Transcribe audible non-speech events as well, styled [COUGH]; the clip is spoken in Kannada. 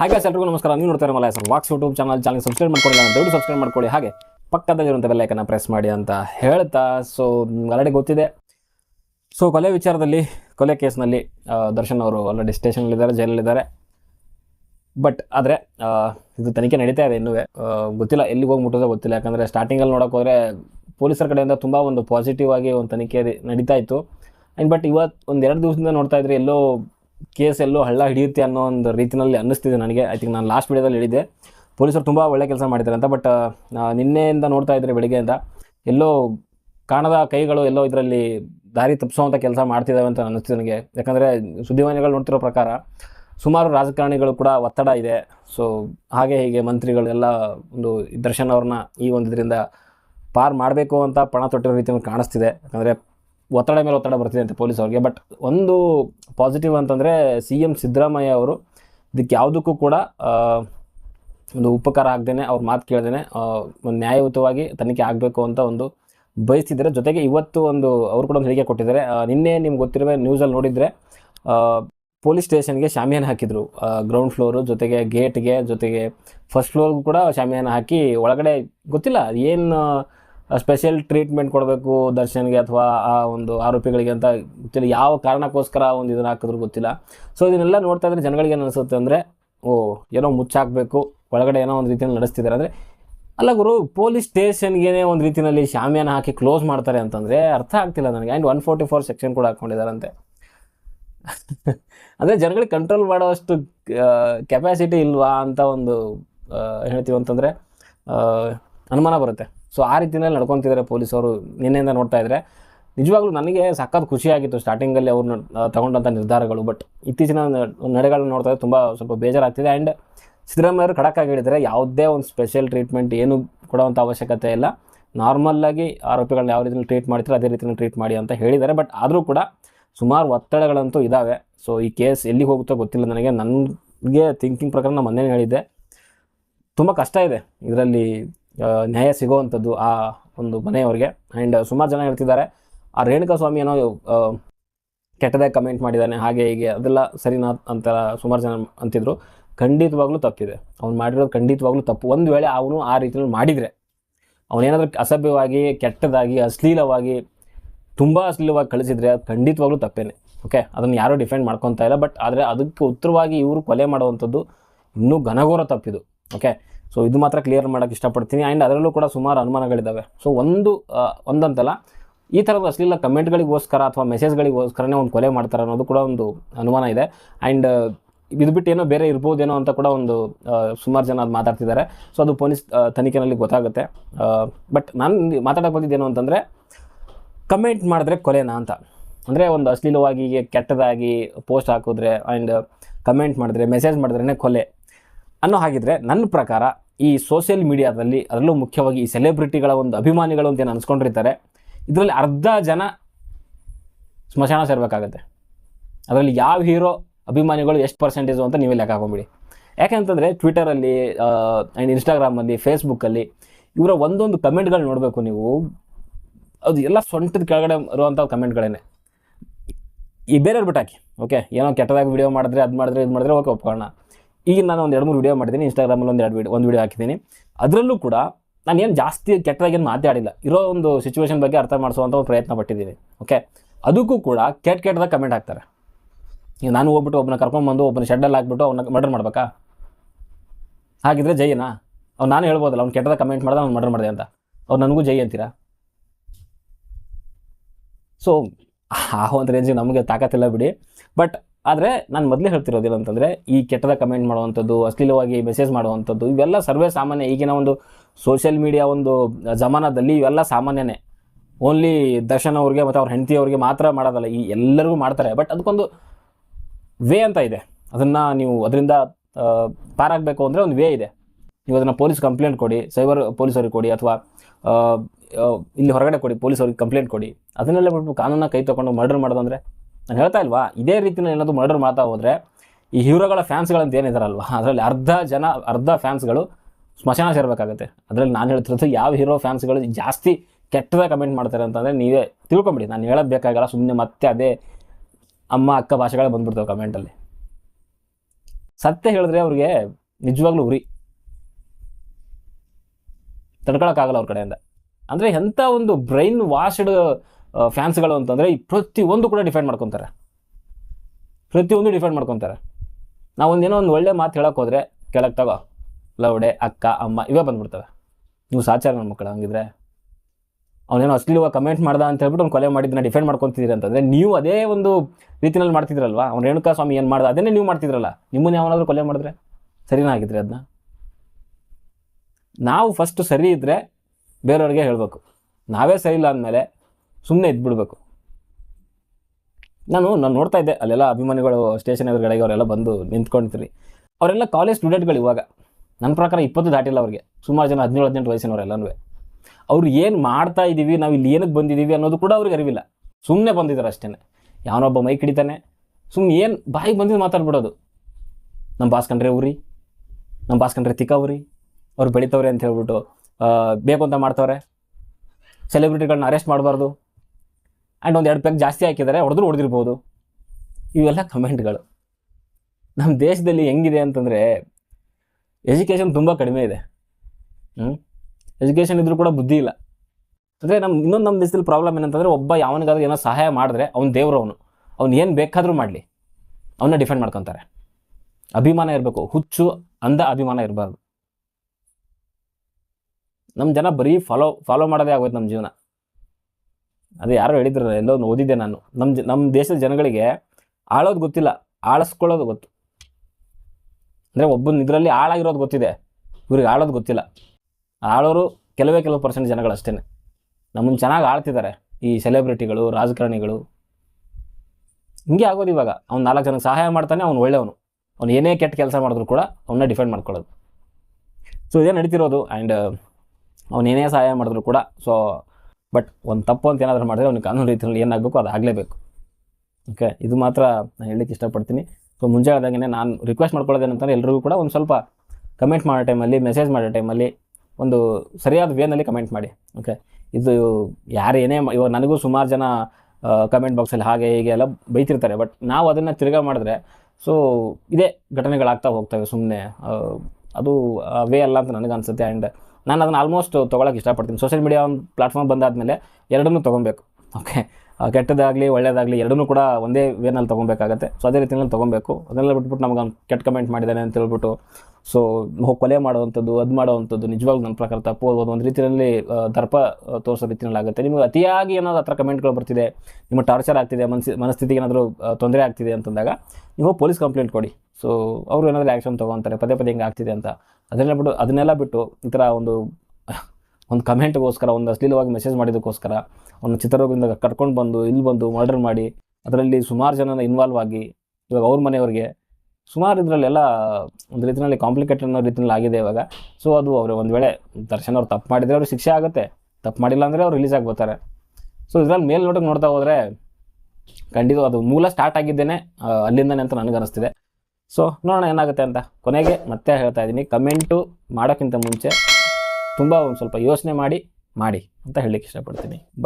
ಹಾಗೆ ಎಲ್ರಿಗೂ ನಮಸ್ಕಾರ. ನೀವು ನೋಡ್ತಾರೆ ಮಲ ಸರ್ ವಾಕ್ಸ್ ಯೂಟ್ಯೂಬ್ ಚಾನಲ್ ಚಾನಲ್ ಸಬ್ಸ್ಕ್ರೈಬ್ ಮಾಡ್ಕೊಳ್ಳಿ ದಯವಿಟ್ಟು ಸಬ್ಸ್ಕ್ರೈಬ್ ಮಾಡ್ಕೊಳ್ಳಿ. ಹಾಗೆ ಪಕ್ಕದಲ್ಲಿರುವಂಥ ಬೆಲ್ಲೈಕನ್ನ ಪ್ರೆಸ್ ಮಾಡಿ ಅಂತ ಹೇಳ್ತಾ. ಸೊ ಆಲ್ರೆಡಿ ಗೊತ್ತಿದೆ. ಸೊ ಕೊಲೆ ವಿಚಾರದಲ್ಲಿ, ಕೊಲೆ ಕೇಸ್ನಲ್ಲಿ ದರ್ಶನ್ ಅವರು ಆಲ್ರೆಡಿ ಸ್ಟೇಷನಲ್ಲಿದ್ದಾರೆ ಜೈಲಲ್ಲಿದ್ದಾರೆ ಬಟ್ ಆದರೆ ಇದು ತನಿಖೆ ನಡೀತಾ ಇದೆ ಇನ್ನೂ ಗೊತ್ತಿಲ್ಲ ಎಲ್ಲಿಗೆ ಹೋಗಿ ಮುಟ್ಟೋದೇ ಗೊತ್ತಿಲ್ಲ. ಯಾಕಂದರೆ ಸ್ಟಾರ್ಟಿಂಗಲ್ಲಿ ನೋಡೋಕೆ ಹೋದರೆ ಪೊಲೀಸರ ಕಡೆಯಿಂದ ತುಂಬ ಒಂದು ಪಾಸಿಟಿವ್ ಆಗಿ ಒಂದು ತನಿಖೆ ನಡೀತಾ ಇತ್ತು. ಆ್ಯಂಡ್ ಬಟ್ ಇವತ್ತು ಒಂದು ಎರಡು ದಿವಸದಿಂದ ನೋಡ್ತಾ ಇದ್ರೆ ಎಲ್ಲೋ ಕೇಸ್ ಎಲ್ಲೋ ಹಳ್ಳ ಹಿಡಿಯುತ್ತೆ ಅನ್ನೋ ಒಂದು ರೀತಿಯಲ್ಲಿ ಅನ್ನಿಸ್ತಿದೆ ನನಗೆ. ಐ ಥಿಂಕ್ ನಾನು ಲಾಸ್ಟ್ ವೀಡಿಯೋದಲ್ಲಿ ಹೇಳಿದ್ದೆ. ಪೊಲೀಸರು ತುಂಬ ಒಳ್ಳೆ ಕೆಲಸ ಮಾಡಿದ್ದಾರೆ ಅಂತ ಬಟ್ ನಿನ್ನೆಯಿಂದ ನೋಡ್ತಾ ಇದ್ದಾರೆ ಬೆಳಿಗ್ಗೆಯಿಂದ ಎಲ್ಲೋ ಕಾಣದ ಕೈಗಳು ಎಲ್ಲೋ ಇದರಲ್ಲಿ ದಾರಿ ತಪ್ಪಿಸುವಂಥ ಕೆಲಸ ಮಾಡ್ತಿದ್ದಾವೆ ಅಂತ ಅನ್ನಿಸ್ತಿದೆ ನನಗೆ. ಯಾಕಂದರೆ ಸುದ್ದಿವಾಹಿನಿಗಳು ನೋಡ್ತಿರೋ ಪ್ರಕಾರ ಸುಮಾರು ರಾಜಕಾರಣಿಗಳು ಕೂಡ ಒತ್ತಡ ಇದೆ. ಸೊ ಹಾಗೆ ಹೀಗೆ ಮಂತ್ರಿಗಳೆಲ್ಲ ಒಂದು ದರ್ಶನ್ ಅವ್ರನ್ನ ಈ ಒಂದು ಇದರಿಂದ ಪಾರ್ ಮಾಡಬೇಕು ಅಂತ ಪಣ ತೊಟ್ಟಿರೋ ರೀತಿಯಲ್ಲಿ ಕಾಣಿಸ್ತಿದೆ. ಯಾಕಂದರೆ ಒತ್ತಡ ಮೇಲೆ ಒತ್ತಡ ಬರ್ತಿದೆ ಅಂತ ಪೊಲೀಸ್ ಅವ್ರಿಗೆ. ಬಟ್ ಒಂದು ಪಾಸಿಟಿವ್ ಅಂತಂದರೆ ಸಿ ಎಂ ಸಿದ್ದರಾಮಯ್ಯ ಅವರು ಇದಕ್ಕೆ ಯಾವುದಕ್ಕೂ ಕೂಡ ಒಂದು ಉಪಕಾರ ಆಗ್ದೇನೆ ಅವ್ರ ಮಾತು ಕೇಳ್ದೇನೆ ನ್ಯಾಯಯುತವಾಗಿ ತನಿಖೆ ಆಗಬೇಕು ಅಂತ ಒಂದು ಬಯಸ್ತಿದ್ದಾರೆ. ಜೊತೆಗೆ ಇವತ್ತು ಒಂದು ಅವರು ಕೂಡ ಒಂದು ಹೇಳಿಕೆ ಕೊಟ್ಟಿದ್ದಾರೆ. ನಿನ್ನೆ ನಿಮ್ಗೆ ಗೊತ್ತಿರುವ ನ್ಯೂಸಲ್ಲಿ ನೋಡಿದರೆ ಪೊಲೀಸ್ ಸ್ಟೇಷನ್ಗೆ ಶಾಮಿಯಾನ ಹಾಕಿದರು. ಗ್ರೌಂಡ್ ಫ್ಲೋರು ಜೊತೆಗೆ ಗೇಟ್ಗೆ ಜೊತೆಗೆ ಫಸ್ಟ್ ಫ್ಲೋರ್ಗೂ ಕೂಡ ಶಾಮಿಯಾನ ಹಾಕಿ ಒಳಗಡೆ ಗೊತ್ತಿಲ್ಲ ಏನು ಸ್ಪೆಷಲ್ ಟ್ರೀಟ್ಮೆಂಟ್ ಕೊಡಬೇಕು ದರ್ಶನ್ಗೆ ಅಥವಾ ಆ ಒಂದು ಆರೋಪಿಗಳಿಗೆ ಅಂತ ಗೊತ್ತಿಲ್ಲ. ಯಾವ ಕಾರಣಕ್ಕೋಸ್ಕರ ಒಂದು ಇದನ್ನು ಹಾಕಿದ್ರು ಗೊತ್ತಿಲ್ಲ. ಸೊ ಇದನ್ನೆಲ್ಲ ನೋಡ್ತಾ ಇದ್ರೆ ಜನಗಳಿಗೆ ಏನು ಅನಿಸುತ್ತೆ ಅಂದರೆ, ಓ, ಏನೋ ಮುಚ್ಚಾಕಬೇಕು, ಒಳಗಡೆ ಏನೋ ಒಂದು ರೀತಿಯಲ್ಲಿ ನಡೆಸ್ತಿದ್ದಾರೆ. ಅಂದರೆ, ಅಲ್ಲ ಗುರು ಪೊಲೀಸ್ ಸ್ಟೇಷನ್ಗೆ ಒಂದು ರೀತಿಯಲ್ಲಿ ಶಾಮಿಯಾನ ಹಾಕಿ ಕ್ಲೋಸ್ ಮಾಡ್ತಾರೆ ಅಂತಂದರೆ ಅರ್ಥ ಆಗ್ತಿಲ್ಲ ನನಗೆ. And one forty four section ಕೂಡ ಹಾಕ್ಕೊಂಡಿದ್ದಾರಂತೆ [LAUGHS] ಅಂದರೆ, ಜನಗಳಿಗೆ ಕಂಟ್ರೋಲ್ ಮಾಡೋಷ್ಟು ಕೆಪಾಸಿಟಿ ಇಲ್ವಾ ಅಂತ ಒಂದು ಹೇಳ್ತೀವಿ ಅಂತಂದರೆ ಅನುಮಾನ ಬರುತ್ತೆ. ಸೊ ಆ ರೀತಿಯಲ್ಲಿ ನಡ್ಕೊತಿದ್ದಾರೆ ಪೊಲೀಸವರು ನಿನ್ನೆಯಿಂದ ನೋಡ್ತಾ ಇದ್ದಾರೆ ನಿಜವಾಗ್ಲೂ ನನಗೆ ಸಖತ್ ಖುಷಿಯಾಗಿತ್ತು ಸ್ಟಾರ್ಟಿಂಗಲ್ಲಿ ಅವ್ರು ತಗೊಂಡಂಥ ನಿರ್ಧಾರಗಳು ಬಟ್ ಇತ್ತೀಚಿನ ನಡೆಗಳನ್ನ ನೋಡ್ತಾ ತುಂಬ ಸ್ವಲ್ಪ ಬೇಜಾರಾಗ್ತಿದೆ. ಆ್ಯಂಡ್ ಸಿದ್ದರಾಮಯ್ಯ ಅವರು ಖಡಕ್ಕಾಗಿ ಹೇಳಿದರೆ ಯಾವುದೇ ಒಂದು ಸ್ಪೆಷಲ್ ಟ್ರೀಟ್ಮೆಂಟ್ ಏನು ಕೊಡುವಂಥ ಅವಶ್ಯಕತೆ ಇಲ್ಲ. ನಾರ್ಮಲ್ಲಾಗಿ ಆರೋಪಿಗಳನ್ನ ಯಾವ ರೀತಿಯಲ್ಲಿ ಟ್ರೀಟ್ ಮಾಡ್ತಾರೆ ಅದೇ ರೀತಿಯಲ್ಲಿ ಟ್ರೀಟ್ ಮಾಡಿ ಅಂತ ಹೇಳಿದ್ದಾರೆ ಬಟ್ ಆದರೂ ಕೂಡ ಸುಮಾರು ಒತ್ತಡಗಳಂತೂ ಇದ್ದಾವೆ ಸೊ ಈ ಕೇಸ್ ಎಲ್ಲಿಗೆ ಹೋಗುತ್ತೋ ಗೊತ್ತಿಲ್ಲ ನನಗೆ. ನನಗೆ ಥಿಂಕಿಂಗ್ ಪ್ರಕಾರ ನಾನು ಮೊನ್ನೆ ಹೇಳಿದ್ದೆ. ತುಂಬ ಕಷ್ಟ ಇದೆ ಇದರಲ್ಲಿ ನ್ಯಾಯ ಸಿಗೋವಂಥದ್ದು ಆ ಒಂದು ಮನೆಯವ್ರಿಗೆ. ಆ್ಯಂಡ್ ಸುಮಾರು ಜನ ಹೇಳ್ತಿದ್ದಾರೆ, ಆ ರೇಣುಕಾ ಸ್ವಾಮಿ ಏನೋ ಕೆಟ್ಟದಾಗಿ ಕಮೆಂಟ್ ಮಾಡಿದ್ದಾನೆ, ಹಾಗೆ ಹೀಗೆ, ಅದೆಲ್ಲ ಸರಿನಾ ಅಂತ ಸುಮಾರು ಜನ ಅಂತಿದ್ರು. ಖಂಡಿತವಾಗ್ಲೂ ತಪ್ಪಿದೆ. ಅವ್ನು ಮಾಡಿರೋದು ಖಂಡಿತವಾಗ್ಲೂ ತಪ್ಪು. ಒಂದು ವೇಳೆ ಅವನು ಆ ರೀತಿಯಲ್ಲಿ ಮಾಡಿದರೆ ಅವನೇನಾದರೂ ಅಸಭ್ಯವಾಗಿ, ಕೆಟ್ಟದಾಗಿ, ಅಶ್ಲೀಲವಾಗಿ, ತುಂಬ ಅಶ್ಲೀಲವಾಗಿ ಕಳಿಸಿದರೆ ಅದು ಖಂಡಿತವಾಗ್ಲೂ ತಪ್ಪೇನೆ. ಓಕೆ ಅದನ್ನು ಯಾರೂ ಡಿಫೆಂಡ್ ಮಾಡ್ಕೊತಾ ಇಲ್ಲ ಬಟ್ ಆದರೆ ಅದಕ್ಕೆ ಉತ್ತರವಾಗಿ ಇವರು ಕೊಲೆ ಮಾಡುವಂಥದ್ದು ಇನ್ನೂ ಘನಘೋರ ತಪ್ಪಿದು. ಓಕೆ ಸೊ ಇದು ಮಾತ್ರ ಕ್ಲಿಯರ್ ಮಾಡೋಕ್ಕೆ ಇಷ್ಟಪಡ್ತೀನಿ. ಆ್ಯಂಡ್ ಅದರಲ್ಲೂ ಕೂಡ ಸುಮಾರು ಅನುಮಾನಗಳಿದ್ದಾವೆ ಸೊ ಒಂದು ಒಂದಂತಲ್ಲ, ಈ ಥರದ ಅಶ್ಲೀಲ ಕಮೆಂಟ್ಗಳಿಗೋಸ್ಕರ ಅಥವಾ ಮೆಸೇಜ್ಗಳಿಗೋಸ್ಕರನೇ ಒಂದು ಕೊಲೆ ಮಾಡ್ತಾರೆ ಅನ್ನೋದು ಕೂಡ ಒಂದು ಅನುಮಾನ ಇದೆ. ಆ್ಯಂಡ್ ಇದು ಬಿಟ್ಟು ಏನೋ ಬೇರೆ ಇರ್ಬೋದೇನೋ ಅಂತ ಕೂಡ ಒಂದು ಸುಮಾರು ಜನ ಅದು ಮಾತಾಡ್ತಿದ್ದಾರೆ ಸೊ ಅದು ಪೊಲೀಸ್ ತನಿಖೆನಲ್ಲಿ ಗೊತ್ತಾಗುತ್ತೆ. ಬಟ್ ನಾನು ಮಾತಾಡೋಕೆ ಬಂದಿದ್ದೇನು ಅಂತಂದರೆ, ಕಮೆಂಟ್ ಮಾಡಿದ್ರೆ ಕೊಲೆನಾ ಅಂತ. ಅಂದರೆ ಒಂದು ಅಶ್ಲೀಲವಾಗಿ, ಕೆಟ್ಟದಾಗಿ ಪೋಸ್ಟ್ ಹಾಕಿದ್ರೆ ಆ್ಯಂಡ್ ಕಮೆಂಟ್ ಮಾಡಿದ್ರೆ ಮೆಸೇಜ್ ಮಾಡಿದ್ರೇ ಕೊಲೆ. ಅನ್ನೋ ಹಾಗಿದ್ರೆ ನನ್ನ ಪ್ರಕಾರ ಈ ಸೋಷಿಯಲ್ ಮೀಡಿಯಾದಲ್ಲಿ ಅದರಲ್ಲೂ ಮುಖ್ಯವಾಗಿ ಈ ಸೆಲೆಬ್ರಿಟಿಗಳ ಒಂದು ಅಭಿಮಾನಿಗಳು ಅಂತ ಏನು ಅನ್ಸ್ಕೊಂಡಿರ್ತಾರೆ, ಇದರಲ್ಲಿ ಅರ್ಧ ಜನ ಸ್ಮಶಾನ ಸೇರಬೇಕಾಗತ್ತೆ. ಅದರಲ್ಲಿ ಯಾವ ಹೀರೋ ಅಭಿಮಾನಿಗಳು ಎಷ್ಟು ಪರ್ಸೆಂಟೇಜು ಅಂತ ನೀವೇ ಲೆಕ್ಕ ಹಾಕೊಂಬಿಡಿ ಯಾಕೆಂತಂದರೆ ಟ್ವಿಟರಲ್ಲಿ ಆ್ಯಂಡ್ ಇನ್ಸ್ಟಾಗ್ರಾಮಲ್ಲಿ ಫೇಸ್ಬುಕ್ಕಲ್ಲಿ ಇವರ ಒಂದೊಂದು ಕಮೆಂಟ್ಗಳು ನೋಡಬೇಕು ನೀವು. ಅದು ಎಲ್ಲ ಸೊಂಟದ ಕೆಳಗಡೆ ಇರುವಂಥ ಕಮೆಂಟ್ಗಳೇನೆ ಈ ಬೇರೆಯವ್ರು ಬಿಟ್ಟಾಕಿ ಓಕೆ ಏನೋ ಕೆಟ್ಟದಾಗಿ ವಿಡಿಯೋ ಮಾಡಿದ್ರೆ, ಅದು ಮಾಡಿದ್ರೆ, ಇದು ಮಾಡಿದ್ರೆ ಓಕೆ ಒಪ್ಕೊಳ್ಳೋಣ. ಈಗ ನಾನು ಒಂದು ಎರಡು ಮೂರು ವಿಡಿಯೋ ಮಾಡಿದ್ದೀನಿ ಇನ್ಸ್ಟಾಗ್ರಾಮಲ್ಲಿ ಒಂದು ಎರಡು ವೀಡಿಯೋ ಒಂದು ವಿಡಿಯೋ ಹಾಕಿದ್ದೀನಿ. ಅದರಲ್ಲೂ ಕೂಡ ನಾನು ಏನು ಜಾಸ್ತಿ ಕೆಟ್ಟದಾಗಿ ಏನು ಮಾತಾಡಿಲ್ಲ. ಇರೋ ಒಂದು ಸಿಚುವೇಷನ್ ಬಗ್ಗೆ ಅರ್ಥ ಮಾಡಿಸುವಂಥ ಒಂದು ಪ್ರಯತ್ನ ಪಟ್ಟಿದ್ದೀನಿ ಓಕೆ ಅದಕ್ಕೂ ಕೂಡ ಕೆಟ್ಟ ಕೆಟ್ಟದಾಗ ಕಮೆಂಟ್ ಹಾಕ್ತಾರೆ. ಈಗ ನಾನು ಹೋಗ್ಬಿಟ್ಟು ಒಬ್ಬನ ಕರ್ಕೊಂಡ್ಬಂದು ಒಬ್ಬನ ಶೆಡ್ಡಲ್ಲಿ ಹಾಕ್ಬಿಟ್ಟು ಅವನ್ನ ಮರ್ಡರ್ ಮಾಡ್ಬೇಕಾ? ಹಾಗಿದ್ರೆ ಜೈನಾ ಅವ್ನು ನಾನು ಹೇಳ್ಬೋದಲ್ಲ, ಅವ್ನು ಕೆಟ್ಟದಾಗ ಕಮೆಂಟ್ ಮಾಡ್ದೆ ಅವ್ನು ಮರ್ಡರ್ ಮಾಡಿದೆ ಅಂತ. ಅವ್ರು ನನಗೂ ಜೈ ಅಂತೀರಾ? ಸೊ ಆ ಒಂದು ರೇಂಜಿಗೆ ನಮಗೆ ತಾಕತ್ತಿಲ್ಲ ಬಿಡಿ. ಬಟ್ ಆದರೆ ನಾನು ಮೊದಲೇ ಹೇಳ್ತಿರೋದು ಏನಂತಂದರೆ, ಈ ಕೆಟ್ಟದ ಕಮೆಂಟ್ ಮಾಡುವಂಥದ್ದು, ಅಶ್ಲೀಲವಾಗಿ ಮೆಸೇಜ್ ಮಾಡುವಂಥದ್ದು, ಇವೆಲ್ಲ ಸರ್ವೇ ಸಾಮಾನ್ಯ. ಈಗಿನ ಒಂದು ಸೋಷಿಯಲ್ ಮೀಡಿಯಾ ಒಂದು ಜಮಾನದಲ್ಲಿ ಇವೆಲ್ಲ ಸಾಮಾನ್ಯನೇ. ಓನ್ಲಿ ದರ್ಶನ್ ಅವ್ರಿಗೆ ಮತ್ತು ಅವ್ರ ಹೆಂಡತಿಯವ್ರಿಗೆ ಮಾತ್ರ ಮಾಡೋದಲ್ಲ, ಈ ಎಲ್ಲರಿಗೂ ಮಾಡ್ತಾರೆ. ಬಟ್ ಅದಕ್ಕೊಂದು ವೇ ಅಂತ ಇದೆ. ಅದನ್ನು ನೀವು ಅದರಿಂದ ಪಾರಾಗಬೇಕು ಅಂದರೆ ಒಂದು ವೇ ಇದೆ. ನೀವು ಅದನ್ನು ಪೊಲೀಸ್ ಕಂಪ್ಲೇಂಟ್ ಕೊಡಿ ಸೈಬರ್ ಪೊಲೀಸರಿಗೆ ಕೊಡಿ ಅಥವಾ ಇಲ್ಲಿ ಹೊರಗಡೆ ಕೊಡಿ ಪೊಲೀಸ್ ಅವ್ರಿಗೆ ಕಂಪ್ಲೇಂಟ್ ಕೊಡಿ. ಅದನ್ನೆಲ್ಲ ಬಿಟ್ಟು ಕಾನೂನ ಕೈ ತೊಗೊಂಡು ಮರ್ಡರ್ ಮಾಡೋದಂದರೆ ನಾನು ಹೇಳ್ತಾ ಇಲ್ವಾ, ಇದೇ ರೀತಿಯಲ್ಲಿ ಏನಾದರೂ ಮರ್ಡರ್ ಮಾಡ್ತಾ ಹೋದರೆ ಈ ಹೀರೋಗಳ ಫ್ಯಾನ್ಸ್ಗಳಂತ ಏನಿದಾರಲ್ವ ಅದರಲ್ಲಿ ಅರ್ಧ ಜನ, ಅರ್ಧ ಫ್ಯಾನ್ಸ್ಗಳು ಸ್ಮಶಾನ ಸೇರಬೇಕಾಗುತ್ತೆ. ಅದರಲ್ಲಿ ನಾನು ಹೇಳ್ತಿರೋದು ಯಾವ ಹೀರೋ ಫ್ಯಾನ್ಸ್ಗಳು ಜಾಸ್ತಿ ಕೆಟ್ಟದಾಗ ಕಮೆಂಟ್ ಮಾಡ್ತಾರೆ ಅಂತಂದರೆ ನೀವೇ ತಿಳ್ಕೊಂಬಿಡಿ. ನಾನು ಹೇಳೋದು ಬೇಕಾಗಲ್ಲ ಸುಮ್ಮನೆ ಮತ್ತೆ ಅದೇ ಅಮ್ಮ, ಅಕ್ಕ ಭಾಷೆಗಳೇ ಬಂದ್ಬಿಡ್ತಾವೆ ಕಮೆಂಟಲ್ಲಿ ಸತ್ಯ ಹೇಳಿದ್ರೆ ಅವ್ರಿಗೆ ನಿಜವಾಗ್ಲೂ ಉರಿ. ತಡ್ಕೊಳಕ್ಕಾಗಲ್ಲ ಅವ್ರ ಕಡೆಯಿಂದ. ಅಂದರೆ ಎಂಥ ಒಂದು ಬ್ರೈನ್ ವಾಶ್ಡ್ ಫ್ಯಾನ್ಸ್ಗಳು ಅಂತಂದರೆ ಈ ಪ್ರತಿಯೊಂದು ಕೂಡ ಡಿಫೆಂಡ್ ಮಾಡ್ಕೊತಾರೆ. ಪ್ರತಿಯೊಂದು ಡಿಫೆಂಡ್ ಮಾಡ್ಕೊತಾರೆ. ನಾವು ಒಂದೇನೋ ಒಂದು ಒಳ್ಳೆ ಮಾತು ಹೇಳಕ್ಕೆ ಹೋದರೆ ಕೆಳಗೆ ತಗೋ. ಲವಡೆ ಅಕ್ಕ, ಅಮ್ಮ ಇವೇ ಬಂದ್ಬಿಡ್ತವೆ. ನೀವು ಸಾಚಾರ ನನ್ನ ಮಕ್ಕಳು ಹಂಗಿದ್ರೆ. ಅವನೇನೋ ಅಶ್ಲೀಲವಾಗಿ ಕಮೆಂಟ್ ಮಾಡ್ದ ಅಂತ ಹೇಳ್ಬಿಟ್ಟು ಅವ್ನು ಕೊಲೆ ಮಾಡಿದ್ದನ್ನ ಡಿಫೆಂಡ್ ಮಾಡ್ಕೊತಿದ್ದೀರಿ ಅಂತಂದರೆ ನೀವು ಅದೇ ಒಂದು ರೀತಿನಲ್ಲಿ ಮಾಡ್ತಿದ್ರಲ್ವಾ? ಅವ್ನು ರೇಣುಕಾ ಸ್ವಾಮಿ ಏನು ಮಾಡ್ದ? ಅದನ್ನೇ ನೀವು ಮಾಡ್ತಿದ್ರಲ್ಲ. ನಿಮ್ಮನ್ನ ಯಾವನಾದ್ರೂ ಕೊಲೆ ಮಾಡಿದ್ರೆ? ಸರಿನಾ ಆಗಿದ್ರೆ ಅದನ್ನ ನಾವು ಫಸ್ಟ್ ಸರಿ ಇದ್ದರೆ ಬೇರೆಯವ್ರಿಗೆ ಹೇಳಬೇಕು. ನಾವೇ ಸರಿ ಇಲ್ಲ ಅಂದಮೇಲೆ ಸುಮ್ಮನೆ ಇದ್ಬಿಡ್ಬೇಕು. ನಾನು ನಾನು ನೋಡ್ತಾ ಇದ್ದೆ, ಅಲ್ಲೆಲ್ಲ ಅಭಿಮಾನಿಗಳು ಸ್ಟೇಷನ್ ಎದುರುಗಡೆಗೆ ಅವರೆಲ್ಲ ಬಂದು ನಿಂತ್ಕೊಂಡ್ತೀರಿ ಅವರೆಲ್ಲ ಕಾಲೇಜ್ ಸ್ಟೂಡೆಂಟ್ಗಳು ಇವಾಗ. ನನ್ನ ಪ್ರಕಾರ ಇಪ್ಪತ್ತು ದಾಟಿಲ್ಲ ಅವ್ರಿಗೆ. ಸುಮಾರು ಜನ ಹದಿನೇಳು, ಹದಿನೆಂಟು ವಯಸ್ಸಿನವರೆಲ್ಲನೂ. ಅವ್ರು ಏನು ಮಾಡ್ತಾ ಇದ್ದೀವಿ ನಾವು ಇಲ್ಲಿ ಏನಕ್ಕೆ ಬಂದಿದ್ದೀವಿ ಅನ್ನೋದು ಕೂಡ ಅವ್ರಿಗೆ ಅರಿವಿಲ್ಲ. ಸುಮ್ಮನೆ ಬಂದಿದ್ದಾರೆ ಅಷ್ಟೇ ಯಾವನೊಬ್ಬ ಮೈಕ್ ಹಿಡಿತಾನೆ ಸುಮ್ಮನೆ ಏನು ಬಾಯಿಗೆ ಬಂದಿದ್ದು ಮಾತಾಡ್ಬಿಡೋದು. ನಮ್ಮ ಬಾಸ್ ಊರಿ ನಮ್ಮ ಬಾಸ್ಕಂಡ್ರೆ ತಿಕ್ಕ ಉರಿ ಅವ್ರು ಬೆಳಿತವ್ರೆ ಅಂತ ಹೇಳ್ಬಿಟ್ಟು ಬೇಕು ಅಂತ ಮಾಡ್ತವ್ರೆ. ಸೆಲೆಬ್ರಿಟಿಗಳನ್ನ ಅರೆಸ್ಟ್ ಮಾಡಬಾರ್ದು. ಆ್ಯಂಡ್ ಒಂದು ಎರಡು ಪೆಗ್ ಜಾಸ್ತಿ ಹಾಕಿದ್ದಾರೆ ಹೊಡೆದ್ರು ಹೊಡೆದಿರ್ಬೋದು. ಇವೆಲ್ಲ ಕಮೆಂಟ್ಗಳು ನಮ್ಮ ದೇಶದಲ್ಲಿ ಹೆಂಗಿದೆ ಅಂತಂದರೆ ಎಜುಕೇಷನ್ ತುಂಬ ಕಡಿಮೆ ಇದೆ. ಹ್ಞೂ ಎಜುಕೇಷನ್ ಇದ್ದರೂ ಕೂಡ ಬುದ್ಧಿ ಇಲ್ಲ. ಅಂದರೆ ನಮ್ಮ ಇನ್ನೊಂದು ನಮ್ಮ ದೇಶದಲ್ಲಿ ಪ್ರಾಬ್ಲಮ್ ಏನಂತಂದರೆ, ಒಬ್ಬ ಯಾವನಿಗಾದ್ರೂ ಏನೋ ಸಹಾಯ ಮಾಡಿದ್ರೆ, ಅವ್ನು ದೇವರು ಅವನು. ಅವ್ನು ಏನು ಬೇಕಾದರೂ ಮಾಡಲಿ. ಅವನ್ನ ಡಿಫೆಂಡ್ ಮಾಡ್ಕೊತಾರೆ. ಅಭಿಮಾನ ಇರಬೇಕು. ಹುಚ್ಚು ಅಂದ ಅಭಿಮಾನ ಇರಬಾರ್ದು. ನಮ್ಮ ಜನ ಬರೀ ಫಾಲೋ ಫಾಲೋ ಮಾಡೋದೇ ಆಗೋಯ್ತು ನಮ್ಮ ಜೀವನ. ಅದು ಯಾರೋ ಹೇಳಿದ್ರು ಎಲ್ಲೋ ಓದಿದ್ದೆ ನಾನು. ನಮ್ಮ ನಮ್ಮ ದೇಶದ ಜನಗಳಿಗೆ ಆಳೋದು ಗೊತ್ತಿಲ್ಲ, ಆಳಿಸ್ಕೊಳ್ಳೋದು ಗೊತ್ತು. ಅಂದರೆ ಒಬ್ಬನ ಇದರಲ್ಲಿ ಆಳಾಗಿರೋದು ಗೊತ್ತಿದೆ, ಇವ್ರಿಗೆ ಆಳೋದು ಗೊತ್ತಿಲ್ಲ. ಆಳೋರು ಕೆಲವೇ ಕೆಲವು ಪರ್ಸೆಂಟ್ ಜನಗಳು ಅಷ್ಟೇ ನಮ್ಮನ್ನು ಚೆನ್ನಾಗಿ ಆಳ್ತಿದ್ದಾರೆ ಈ ಸೆಲೆಬ್ರಿಟಿಗಳು ರಾಜಕಾರಣಿಗಳು. ಹಿಂಗೆ ಆಗೋದು ಇವಾಗ. ಅವ್ನು ನಾಲ್ಕು ಜನಕ್ಕೆ ಸಹಾಯ ಮಾಡ್ತಾನೆ, ಅವ್ನು ಒಳ್ಳೆಯವನು. ಅವ್ನು ಏನೇ ಕೆಟ್ಟ ಕೆಲಸ ಮಾಡಿದ್ರು ಕೂಡ ಅವನ್ನ ಡಿಫೆಂಡ್ ಮಾಡ್ಕೊಳ್ಳೋದು. ಸೊ ಇದೇ ನಡೀತಿರೋದು. ಆ್ಯಂಡ್ ಅವನೇನೇ ಸಹಾಯ ಮಾಡಿದ್ರು ಕೂಡ ಸೊ ಬಟ್ ಒಂದು ತಪ್ಪು ಅಂತ ಏನಾದರೂ ಮಾಡಿದ್ರೆ ಅವ್ನಿಗೆ ಕಾನೂನು ರೀತಿಯಲ್ಲಿ ಏನಾಗಬೇಕು ಅದು ಆಗಲೇಬೇಕು. ಓಕೆ ಇದು ಮಾತ್ರ ನಾನು ಹೇಳಲಿಕ್ಕೆ ಇಷ್ಟಪಡ್ತೀನಿ. ಸೊ ಮುಂಚೆ ಹೇಳ್ದಂಗೆ ನಾನು ರಿಕ್ವೆಸ್ಟ್ ಮಾಡ್ಕೊಳ್ಳೋದೇನಂತಂದ್ರೆ ಎಲ್ರಿಗೂ ಕೂಡ ಒಂದು ಸ್ವಲ್ಪ ಕಮೆಂಟ್ ಮಾಡೋ ಟೈಮಲ್ಲಿ ಮೆಸೇಜ್ ಮಾಡೋ ಟೈಮಲ್ಲಿ ಒಂದು ಸರಿಯಾದ ವೇನಲ್ಲಿ ಕಮೆಂಟ್ ಮಾಡಿ. ಓಕೆ ಇದು ಯಾರು ಏನೇ ಇವಾಗ ನನಗೂ ಸುಮಾರು ಜನ ಕಮೆಂಟ್ ಬಾಕ್ಸಲ್ಲಿ ಹಾಗೆ ಹೀಗೆ ಎಲ್ಲ ಬೈತಿರ್ತಾರೆ. ಬಟ್ ನಾವು ಅದನ್ನು ತಿರ್ಗಾ ಮಾಡಿದ್ರೆ ಸೊ ಇದೇ ಘಟನೆಗಳಾಗ್ತಾ ಹೋಗ್ತವೆ ಸುಮ್ಮನೆ ಅದು ವೇ ಅಲ್ಲ ಅಂತ ನನಗೆ ಅನಿಸುತ್ತೆ ಆ್ಯಂಡ್ ನಾನು ಅದನ್ನು ಆಲ್ಮೋಸ್ಟ್ ತೊಗೊಳಕ್ಕೆ ಇಷ್ಟಪಡ್ತೀನಿ. ಸೋಷಿಯಲ್ ಮೀಡಿಯಾ ಒಂದು ಪ್ಲಾಟ್ಫಾರ್ಮ್ ಬಂದಾದಮೇಲೆ ಎರಡನ್ನೂ ತೊಗೊಬೇಕು. ಓಕೆ ಕೆಟ್ಟದಾಗಲಿ ಒಳ್ಳೆಯದಾಗಲಿ ಎರಡನ್ನೂ ಕೂಡ ಒಂದೇ ವೇನಲ್ಲಿ ತೊಗೊಬೇಕಾಗತ್ತೆ ಸೊ ಅದೇ ರೀತಿಯಲ್ಲಿ ತೊಗೊಬೇಕು ಅದನ್ನೆಲ್ಲ ಬಿಟ್ಬಿಟ್ಟು ನಮ್ಗೆ ಕೆಟ್ಟ ಕಮೆಂಟ್ ಮಾಡಿದ್ದಾನೆ ಅಂತ ಹೇಳ್ಬಿಟ್ಟು ಸೊ ಕೊಲೆ ಮಾಡುವಂಥದ್ದು, ಅದು ಮಾಡುವಂಥದ್ದು ನಿಜವಾಗ್ಲೂ ನನ್ನ ಪ್ರಕಾರ ತಪ್ಪು. ಅದು ಒಂದು ರೀತಿಯಲ್ಲಿ ದರ್ಪ ತೋರಿಸೋ ರೀತಿಯಲ್ಲಿ ಆಗುತ್ತೆ. ನಿಮಗೆ ಅತಿಯಾಗಿ ಏನಾದರೂ ಹತ್ರ ಕಮೆಂಟ್ಗಳು ಬರ್ತಿದೆ, ನಿಮ್ಮ ಟಾರ್ಚರ್ ಆಗ್ತಿದೆ, ಮನಸ್ಸಿ, ಮನಸ್ಥಿತಿಗೆ ಏನಾದರೂ ತೊಂದರೆ ಆಗ್ತಿದೆ ಅಂತಂದಾಗ, ನೀವು ಪೊಲೀಸ್ ಕಂಪ್ಲೇಂಟ್ ಕೊಡಿ. ಸೊ ಅವರು ಏನಾದರೂ ಆ್ಯಕ್ಷನ್ ತೊಗೊತಾರೆ ಪದೇ ಪದೇ ಹಿಂಗೆ ಆಗ್ತಿದೆ ಅಂತ. ಅದನ್ನೆಲ್ಲ ಬಿಟ್ಟು ಅದನ್ನೆಲ್ಲ ಬಿಟ್ಟು ಈ ಥರ ಒಂದು ಒಂದು ಕಮೆಂಟ್ಗೋಸ್ಕರ, ಒಂದು ಅಶ್ಲೀಲವಾಗಿ ಮೆಸೇಜ್ ಮಾಡಿದ್ದಕ್ಕೋಸ್ಕರ, ಒಂದು ಚಿತ್ರದುರ್ಗದಿಂದ ಕರ್ಕೊಂಡು ಬಂದು, ಇಲ್ಲಿ ಬಂದು ಮರ್ಡರ್ ಮಾಡಿ, ಅದರಲ್ಲಿ ಸುಮಾರು ಜನನ ಇನ್ವಾಲ್ವ್ ಆಗಿ, ಇವಾಗ ಅವ್ರ ಮನೆಯವ್ರಿಗೆ ಸುಮಾರು ಇದರಲ್ಲೆಲ್ಲ ಒಂದು ರೀತಿಯಲ್ಲಿ ಕಾಂಪ್ಲಿಕೇಟೆಡ್ ಅನ್ನೋ ರೀತಿಯಲ್ಲಿ ಆಗಿದೆ ಇವಾಗ. ಸೊ ಅದು ಅವರು ಒಂದು ವೇಳೆ ದರ್ಶನ್ ಅವ್ರು ತಪ್ಪು ಮಾಡಿದರೆ ಅವ್ರಿಗೆ ಶಿಕ್ಷೆ ಆಗುತ್ತೆ. ತಪ್ಪು ಮಾಡಿಲ್ಲ ಅಂದರೆ ಅವ್ರು ರಿಲೀಸ್ ಆಗ್ಬೋತಾರೆ ಸೊ ಮೇಲ್ ನೋಟಕ್ಕೆ ನೋಡ್ತಾ ಹೋದರೆ ಖಂಡಿತ ಅದು ಮೂಲ ಸ್ಟಾರ್ಟ್ ಆಗಿದ್ದೇನೆ ಅಲ್ಲಿಂದನೇ ಅಂತ ನನಗೆ ಅನಿಸ್ತಿದೆ. ಸೊ ನೋಡೋಣ ಏನಾಗುತ್ತೆ ಅಂತ. ಕೊನೆಗೆ ಮತ್ತೆ ಹೇಳ್ತಾ ಇದ್ದೀನಿ ಕಮೆಂಟು ಮಾಡೋಕ್ಕಿಂತ ಮುಂಚೆ ತುಂಬ ಒಂದು ಸ್ವಲ್ಪ ಯೋಚನೆ ಮಾಡಿ ಮಾಡಿ ಅಂತ ಹೇಳಲಿಕ್ಕೆ ಇಷ್ಟಪಡ್ತೀನಿ.